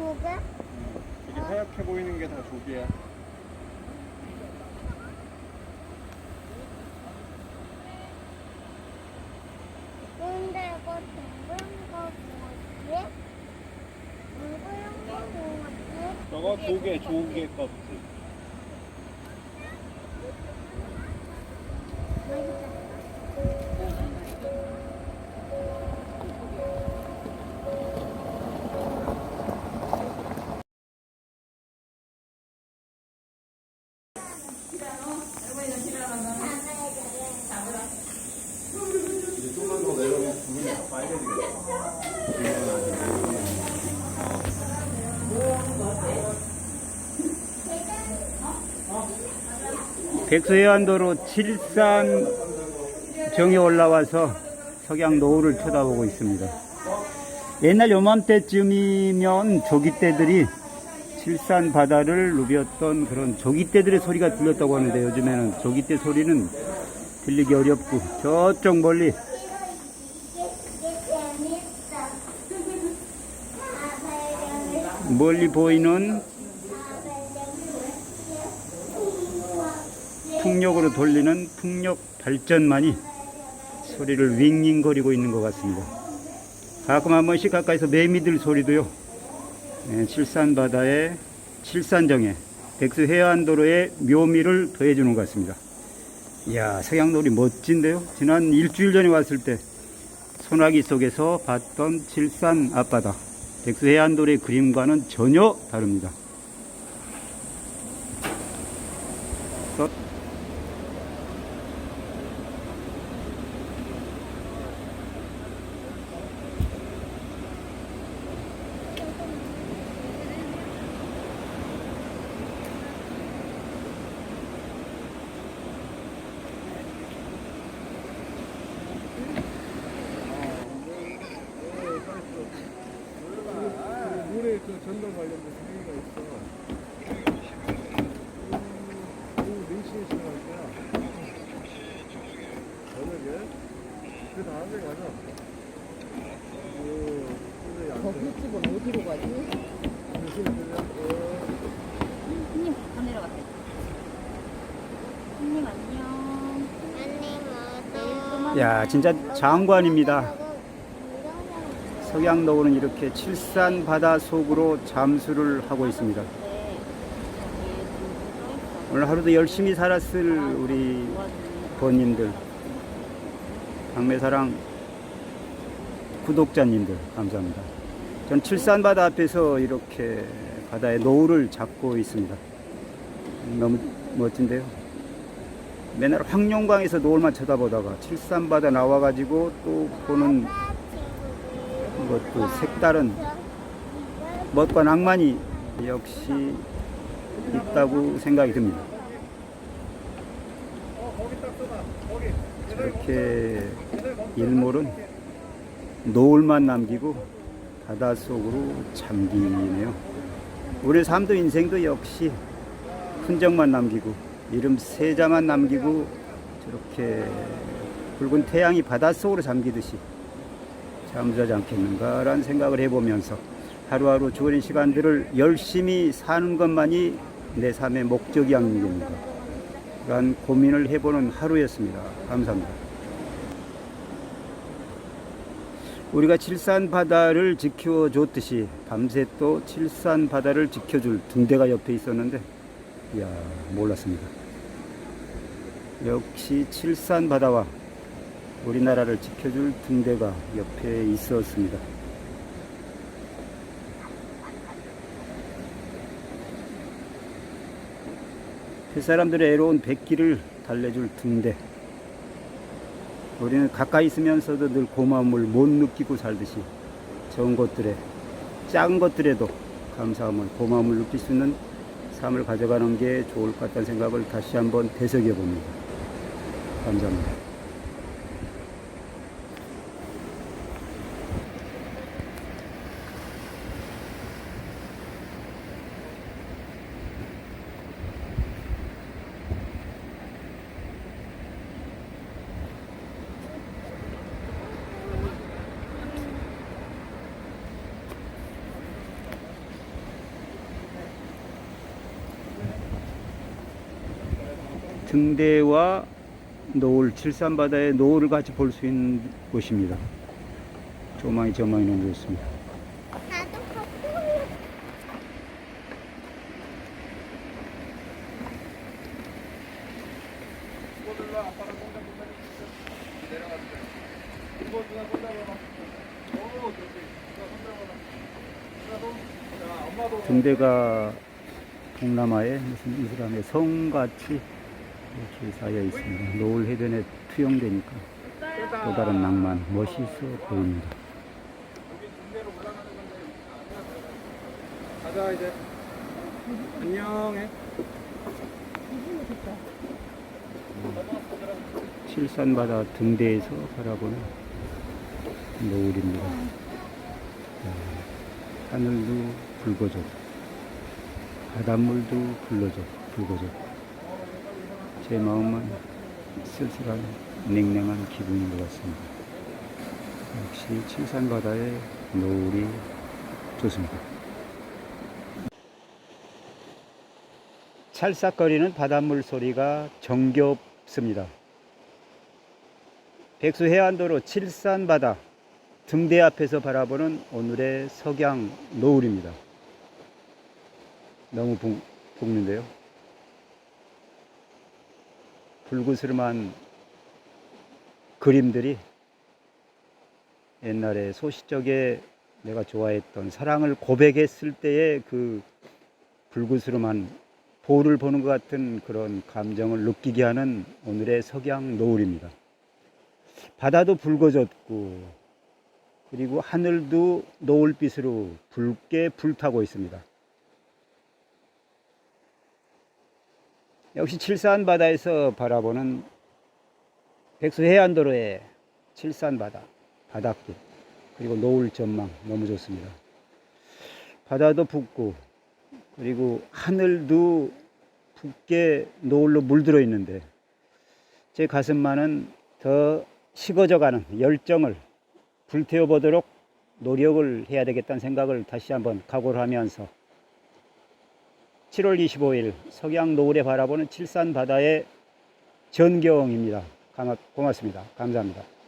조개? 이게 하얗게 보이는 게 다 조개야. 근데 이거 둥근 거 뭐지? 둥근 거 뭐지? 저거 조개, 조개 껍질. 백서해안도로 칠산 정에 올라와서 석양 노을을 쳐다보고 있습니다. 옛날 요맘때쯤이면 조기떼들이 칠산 바다를 누볐던 그런 조기떼들의 소리가 들렸다고 하는데 요즘에는 조기떼 소리는 들리기 어렵고 저쪽 멀리 멀리 보이는 풍력으로 돌리는 풍력 발전만이 소리를 윙윙거리고 있는 것 같습니다. 가끔 한 번씩 가까이서 매미들 소리도요. 예, 칠산 바다의 칠산정에 백수 해안도로의 묘미를 더해주는 것 같습니다. 이야, 서양놀이 멋진데요? 지난 일주일 전에 왔을 때 소나기 속에서 봤던 칠산 앞바다, 백수 해안도로의 그림과는 전혀 다릅니다. 또 물에 그 전동 관련된 행위가 있어. 오후 4시에 시작할 거야. 저녁에? 가자. 그, 근데 안 돼. 거기집은 어디로 가지? 어, 손님 내려갔대. 손님 안녕. 뭐 야, 진짜 장관입니다. 석양노을은 이렇게 칠산 바다 속으로 잠수를 하고 있습니다. 오늘 하루도 열심히 살았을 우리 번님들, 강매사랑 구독자님들 감사합니다. 전 칠산 바다 앞에서 이렇게 바다의 노을을 잡고 있습니다. 너무 멋진데요. 맨날 황룡강에서 노을만 쳐다보다가 칠산 바다 나와가지고 또 보는 것도 색다른 멋과 낭만이 역시 있다고 생각이 듭니다. 이렇게 일몰은 노을만 남기고 바닷속으로 잠기네요. 우리 삶도 인생도 역시 흔적만 남기고 이름 세자만 남기고 저렇게 붉은 태양이 바닷속으로 잠기듯이 잠수하지 않겠는가라는 생각을 해보면서 하루하루 주어진 시간들을 열심히 사는 것만이 내 삶의 목적이 아닙니까? 그런 고민을 해보는 하루였습니다. 감사합니다. 우리가 칠산 바다를 지켜줬듯이 밤새 또 칠산 바다를 지켜줄 등대가 옆에 있었는데, 이야, 몰랐습니다. 역시 칠산 바다와 우리나라를 지켜줄 등대가 옆에 있었습니다. 그 사람들의 애로운 백기를 달래줄 등대. 우리는 가까이 있으면서도 늘 고마움을 못 느끼고 살듯이 좋은 것들에 작은 것들에도 감사함을 고마움을 느낄 수 있는 삶을 가져가는 게 좋을 것 같다는 생각을 다시 한번 되새겨 봅니다. 감사합니다. 등대와 노을, 칠산바다의 노을을 같이 볼 수 있는 곳입니다. 조망이 저망이 너무 좋습니다. 등대가 동남아의 무슨 이슬람의 성같이 이렇게 쌓여 있습니다. 노을 해변에 투영되니까 또 다른 낭만, 멋있어 보입니다. 가자 이제. 안녕해. 칠산바다 등대에서 바라보는 노을입니다. 자, 하늘도 붉어졌고 바닷물도 붉어졌고 붉어졌고 제 마음은 쓸쓸한 냉랭한 기분인 것 같습니다. 역시 칠산바다의 노을이 좋습니다. 찰싹거리는 바닷물 소리가 정겹습니다. 백수 해안도로 칠산바다 등대 앞에서 바라보는 오늘의 석양 노을입니다. 너무 붕, 붕는데요. 불그스름한 그림들이 옛날에 소시적에 내가 좋아했던 사랑을 고백했을 때의 그 불그스름한 보를 보는 것 같은 그런 감정을 느끼게 하는 오늘의 석양 노을입니다. 바다도 붉어졌고 그리고 하늘도 노을빛으로 붉게 불타고 있습니다. 역시 칠산 바다에서 바라보는 백수 해안도로의 칠산 바다, 바닷길 그리고 노을 전망 너무 좋습니다. 바다도 붉고 그리고 하늘도 붉게 노을로 물들어 있는데 제 가슴만은 더 식어져가는 열정을 불태워 보도록 노력을 해야 되겠다는 생각을 다시 한번 각오를 하면서 7월 25일 석양 노을에 바라보는 칠산 바다의 전경입니다. 고맙습니다. 감사합니다.